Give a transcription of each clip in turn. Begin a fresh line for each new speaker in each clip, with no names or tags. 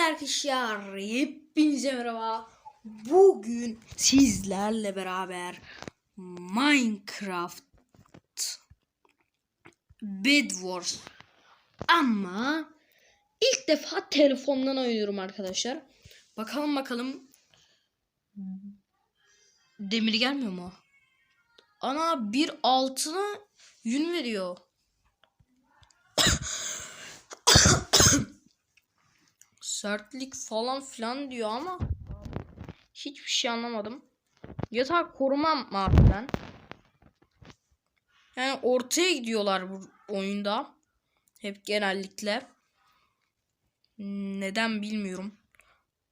arkadaşlar, hepinize merhaba. Bugün sizlerle beraber Minecraft Bed Wars ama ilk defa telefondan oynuyorum arkadaşlar. Bakalım bakalım demir gelmiyor mu? Ana bir altına yün veriyor. Sertlik falan filan diyor ama hiçbir şey anlamadım. Yatağı korumam abi ben? Yani ortaya gidiyorlar bu oyunda. Hep genellikle. Neden bilmiyorum.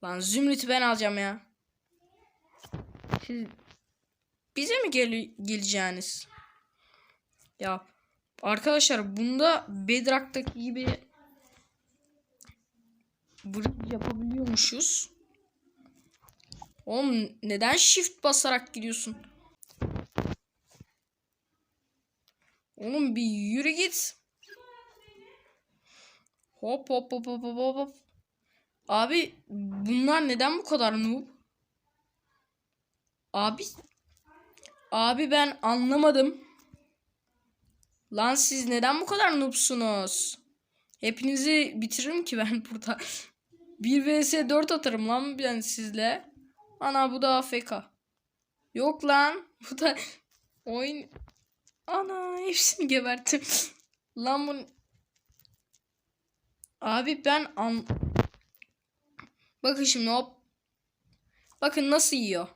Lan Zümrüt'ü ben alacağım ya. Siz bize mi gel geleceğiniz? Ya arkadaşlar bunda Bedrock'taki gibi bridge yapabiliyormuşuz. Oğlum neden shift basarak gidiyorsun? Oğlum bir yürü git. Hop hop hop hop hop hop. Abi bunlar neden bu kadar noob? Abi Abi ben anlamadım. Lan siz neden bu kadar noobsunuz? Hepinizi bitiririm ki ben burada. 1 vs 4 atarım lan ben sizle. Ana bu da AFK. Yok lan. Bu da oyun. Ana hepsini geberttim. lan bu. Abi ben an... Bakın şimdi hop. Bakın nasıl yiyor.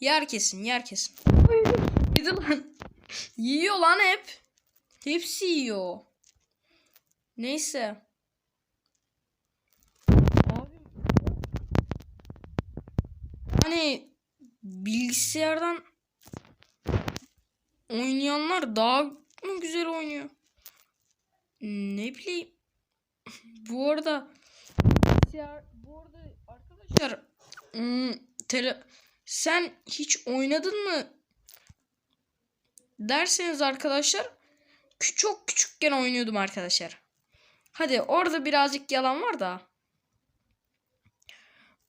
Yer kesin yer kesin. Yedi lan. Yiyor lan hep. Hepsi yiyor. Neyse. Abi. Hani bilgisayardan oynayanlar daha mı güzel oynuyor? Ne bileyim. Bu arada bilgisayar bu arada arkadaşlar ım, tele sen hiç oynadın mı derseniz arkadaşlar çok küçükken oynuyordum arkadaşlar. Hadi orada birazcık yalan var da.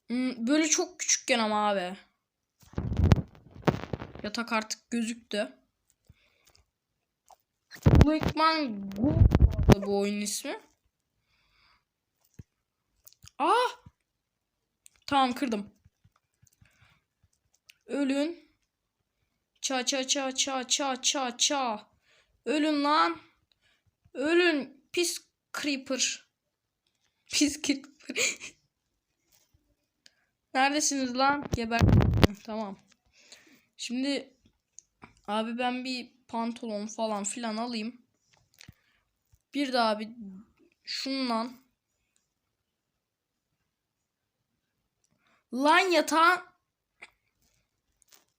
Hmm, Böyle çok küçükken ama abi. Yatak artık gözüktü. Blackman Go bu oyun ismi. Ah! Tamam kırdım. Ölün. Ça ça ça ça ça ça ça. Ölün lan. Ölün pis creeper. Pis creeper. Neredesiniz lan? Geber. Tamam. Şimdi abi ben bir pantolon falan filan alayım. Bir daha abi şundan. Lan yatağın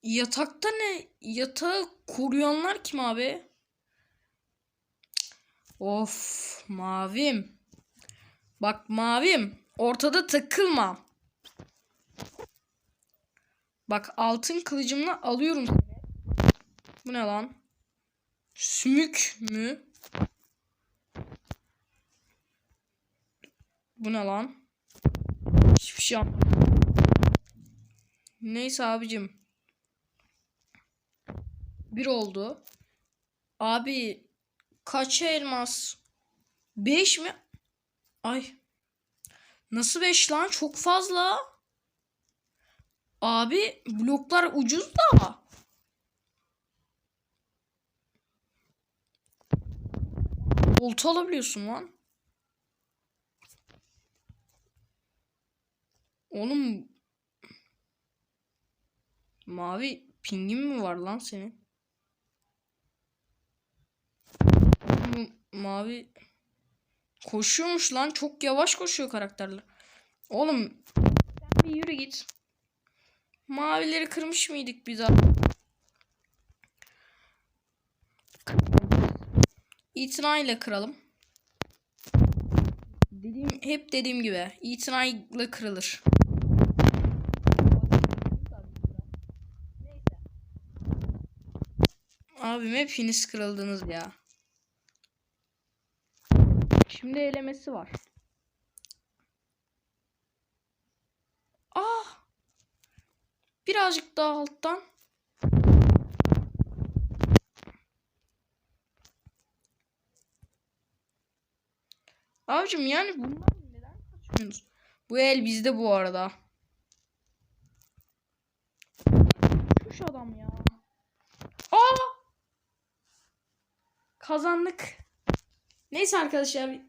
Yatakta ne? Yatağı koruyanlar kim abi? Of mavim. Bak mavim. Ortada takılma. Bak altın kılıcımla alıyorum seni. Bu ne lan? Sümük mü? Bu ne lan? Hiçbir şey anlamadım. Neyse abicim. Bir oldu. Abi kaç elmas? 5 mi? Ay. Nasıl 5 lan? Çok fazla. Abi bloklar ucuz da. Olta alabiliyorsun lan. Oğlum Mavi pingin mi var lan senin? Mavi koşuyormuş lan. Çok yavaş koşuyor karakterler. Oğlum sen bir yürü git. Mavileri kırmış mıydık biz abi? İtina ile kıralım. Dediğim, hep dediğim gibi itina ile kırılır. Abim hepiniz kırıldınız ya. Şimdi elemesi var. Birazcık daha alttan. Abicim yani bundan neden kaçmıyorsunuz? Bu el bizde bu arada. Şu adam ya. Aa! Kazandık. Neyse arkadaşlar.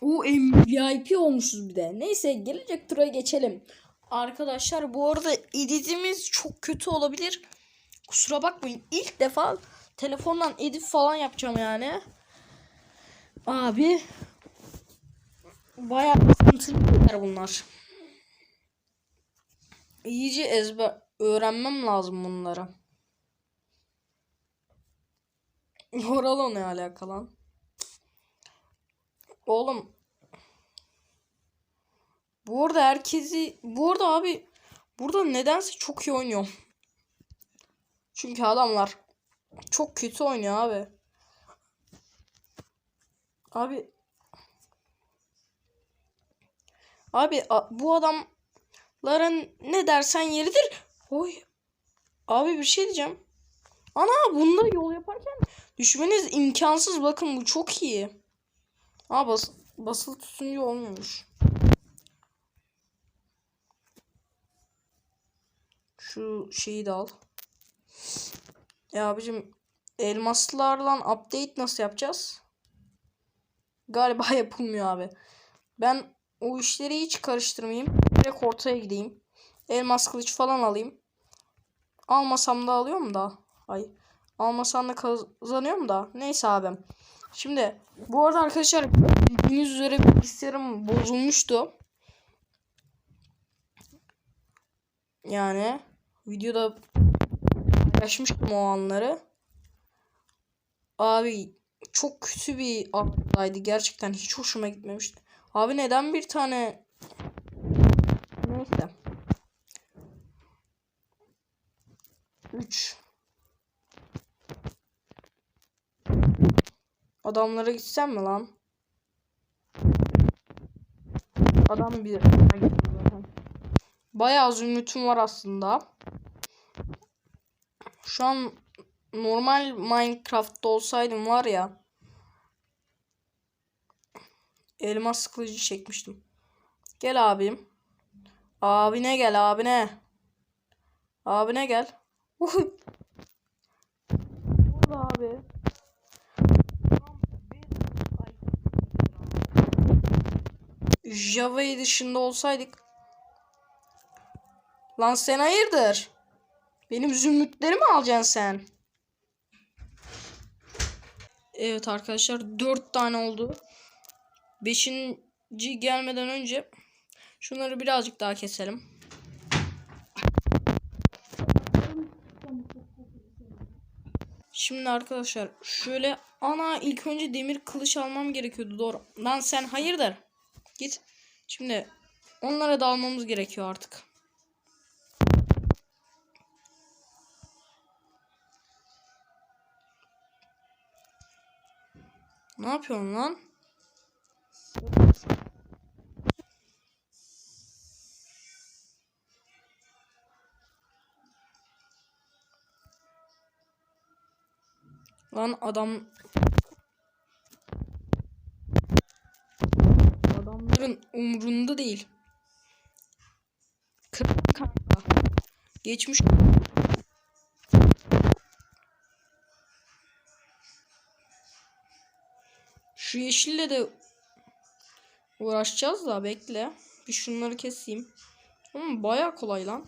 O VIP olmuşuz bir de. Neyse gelecek tura geçelim. Arkadaşlar bu arada editimiz çok kötü olabilir. Kusura bakmayın. İlk defa telefondan edit falan yapacağım yani. Abi bayağı sıkıntılı bunlar. İyice ezber öğrenmem lazım bunları. Oralı ne alakalı? Oğlum. Bu arada herkesi bu arada abi burada nedense çok iyi oynuyor. Çünkü adamlar çok kötü oynuyor abi. Abi Abi bu adamların ne dersen yeridir. Oy. Abi bir şey diyeceğim. Ana bunda yol yaparken düşmeniz imkansız. Bakın bu çok iyi. Aa bas basılı tutunca olmuyormuş. Şu şeyi de al. Ya abicim elmaslarla update nasıl yapacağız? Galiba yapılmıyor abi. Ben o işleri hiç karıştırmayayım. Direkt ortaya gideyim. Elmas kılıç falan alayım. Almasam da alıyorum da. Ay. Almasam da kazanıyorum da. Neyse abim. Şimdi bu arada arkadaşlar bildiğiniz üzere bilgisayarım bozulmuştu. Yani videoda paylaşmıştım o anları. Abi çok kötü bir atlaydı. Gerçekten hiç hoşuma gitmemişti. Abi neden bir tane neyse 3 Adamlara gitsem mi lan? Adam bir Bayağı zümrütüm var aslında. Şu an normal Minecraft'ta olsaydım var ya elmas kılıcı çekmiştim. Gel abim. Abine gel abine. Abine gel. Burada abi. Java dışında olsaydık. Lan sen hayırdır? Benim zümrütlerimi alacaksın sen. Evet arkadaşlar 4 tane oldu. 5. gelmeden önce şunları birazcık daha keselim. Şimdi arkadaşlar şöyle ana ilk önce demir kılıç almam gerekiyordu doğru. Lan sen hayırdır? Git. Şimdi onlara da almamız gerekiyor artık. Ne yapıyorsun lan? Lan adam Adamların umrunda değil. Kır kanka. Geçmiş Şu yeşille de uğraşacağız da bekle. Bir şunları keseyim. Ama baya kolay lan.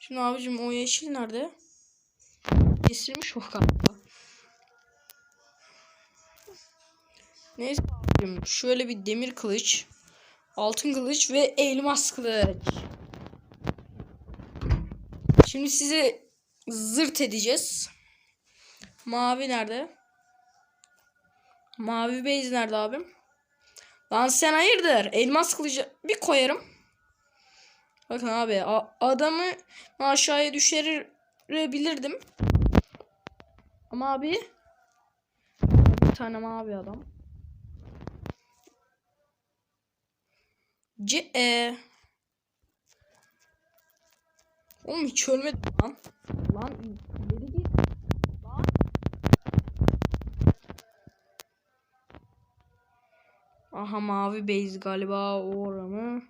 Şimdi abicim o yeşil nerede? Kesilmiş o galiba. Neyse abicim şöyle bir demir kılıç. Altın kılıç ve elmas kılıç. Şimdi size zırt edeceğiz. Mavi nerede? Mavi base nerede abim? Lan sen hayırdır? Elmas kılıcı bir koyarım. Bakın abi adamı aşağıya düşürebilirdim. Ama abi bir tane mavi adam. C e. Oğlum hiç ölmedi lan. Lan Aha mavi base galiba o oranı.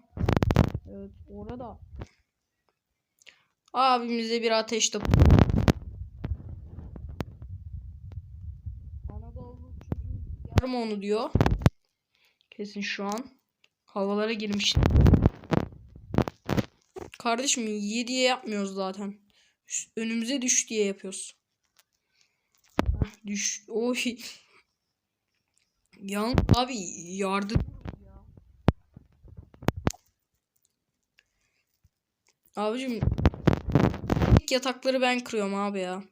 Evet orada. Abimize bir ateş topu. Anadolu yarım onu diyor. Kesin şu an. Havalara girmiş. Kardeşim 7'ye yapmıyoruz zaten. Önümüze düş diye yapıyoruz. Düş. Oy. Yan abi yardım. Abicim ilk yatakları ben kırıyorum abi ya.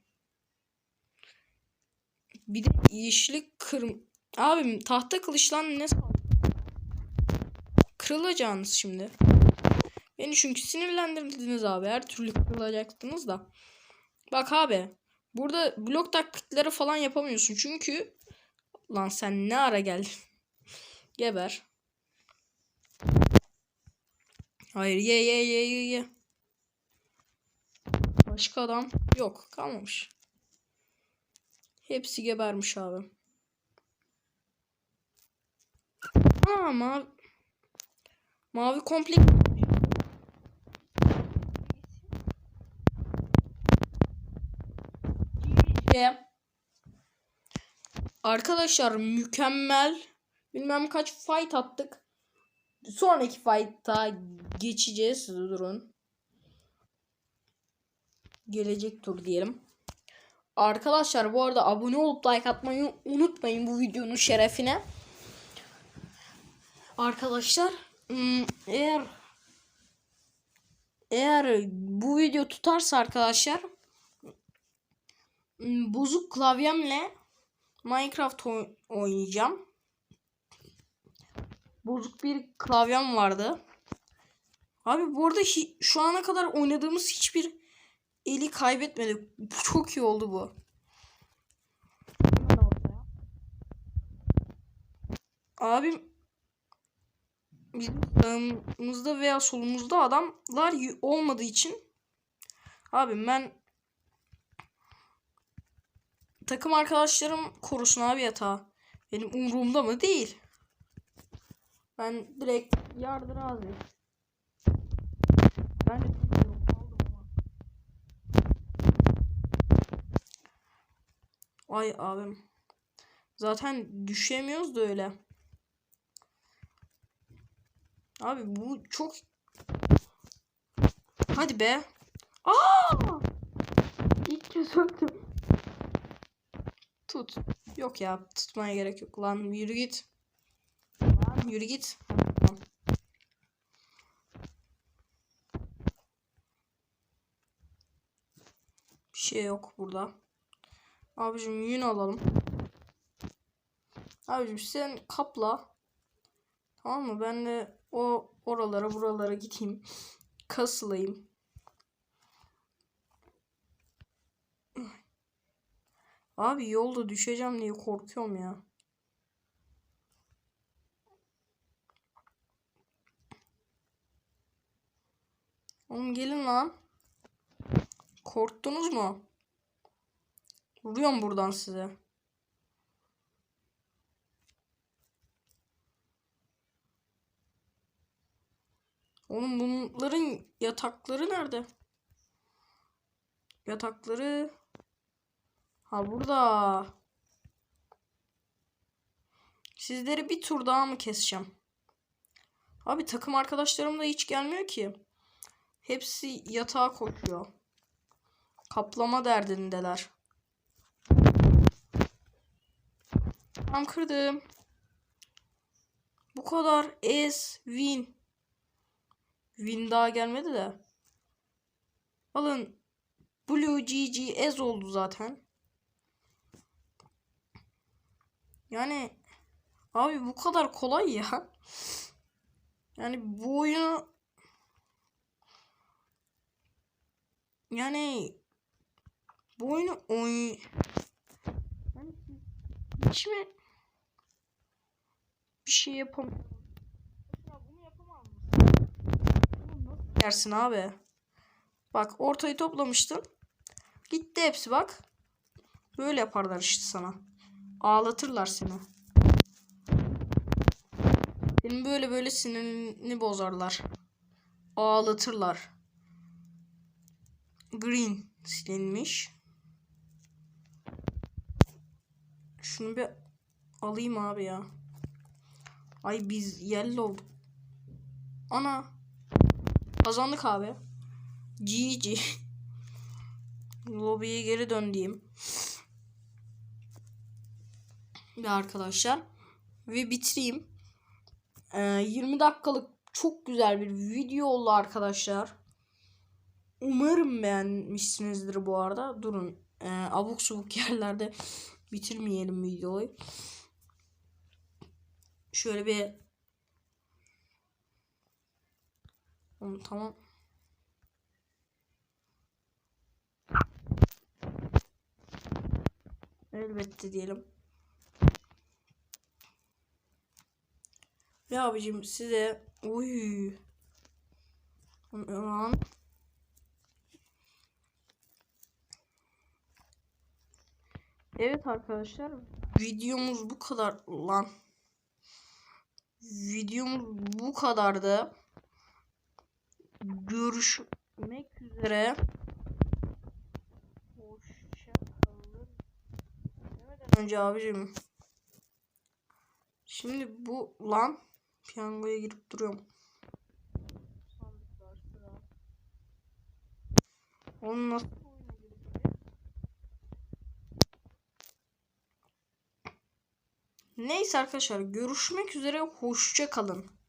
Bir de yeşillik kır... Abim tahta kılıçla ne Kırılacağınız şimdi. Beni çünkü sinirlendirdiniz abi. Her türlü kırılacaktınız da. Bak abi. Burada blok taktikleri falan yapamıyorsun. Çünkü lan sen ne ara geldin? Geber. Hayır ye ye ye ye ye. Başka adam yok. Kalmamış. Hepsi gebermiş abi. Aa mavi. Mavi komple Ve Arkadaşlar mükemmel bilmem kaç fight attık. Sonraki fight'a geçeceğiz. Durun. Gelecek tur diyelim. Arkadaşlar bu arada abone olup like atmayı unutmayın bu videonun şerefine. Arkadaşlar hmm, eğer eğer bu video tutarsa arkadaşlar Hmm, bozuk klavyemle Minecraft oy- oynayacağım. Bozuk bir klavyem vardı. Abi bu arada şu ana kadar oynadığımız hiçbir eli kaybetmedik. Çok iyi oldu bu. Abim bizim sağımızda veya solumuzda adamlar olmadığı için abim ben takım arkadaşlarım korusun abi yatağı. Benim umurumda mı? Değil. Ben direkt yardır abi. Ben. Ay abim. Zaten düşemiyoruz da öyle. Abi bu çok Hadi be. Aa! İlk kez öldüm. Tut. Yok ya tutmaya gerek yok lan yürü git. Lan yürü git. Bir şey yok burada. Abicim yün alalım. Abicim sen kapla. Tamam mı? Ben de o oralara buralara gideyim. Kasılayım. Abi yolda düşeceğim diye korkuyorum ya. Oğlum gelin lan. Korktunuz mu? Vuruyorum buradan size. Oğlum bunların yatakları nerede? Yatakları Ha burada. Sizleri bir tur daha mı keseceğim? Abi takım arkadaşlarım da hiç gelmiyor ki. Hepsi yatağa koşuyor. Kaplama derdindeler. Tam kırdım. Bu kadar es win. Win daha gelmedi de. Alın. Blue GG ez oldu zaten. Yani abi bu kadar kolay ya. Yani bu oyunu yani bu oyunu oyn hiç mi bir şey yapamam nasıl yersin abi? Bak ortayı toplamıştın. Gitti hepsi bak. Böyle yaparlar işte sana. Ağlatırlar seni. Senin böyle böyle sinirini bozarlar. Ağlatırlar. Green silinmiş. Şunu bir alayım abi ya. Ay biz yellow olduk. Ana. Kazandık abi. GG. Lobiye geri dön diyeyim. Arkadaşlar. Ve bitireyim. Ee, 20 dakikalık çok güzel bir video oldu arkadaşlar. Umarım beğenmişsinizdir bu arada. Durun. Ee, abuk subuk yerlerde bitirmeyelim videoyu. Şöyle bir tamam. Elbette diyelim. Ya abicim size uy Aman. Evet arkadaşlar videomuz bu kadar lan. Videomuz bu kadardı. Görüşmek üzere. Önce abicim. Şimdi bu lan piyangoya girip duruyorum. Sandıklar sıra. Onu nasıl? Neyse arkadaşlar görüşmek üzere hoşça kalın.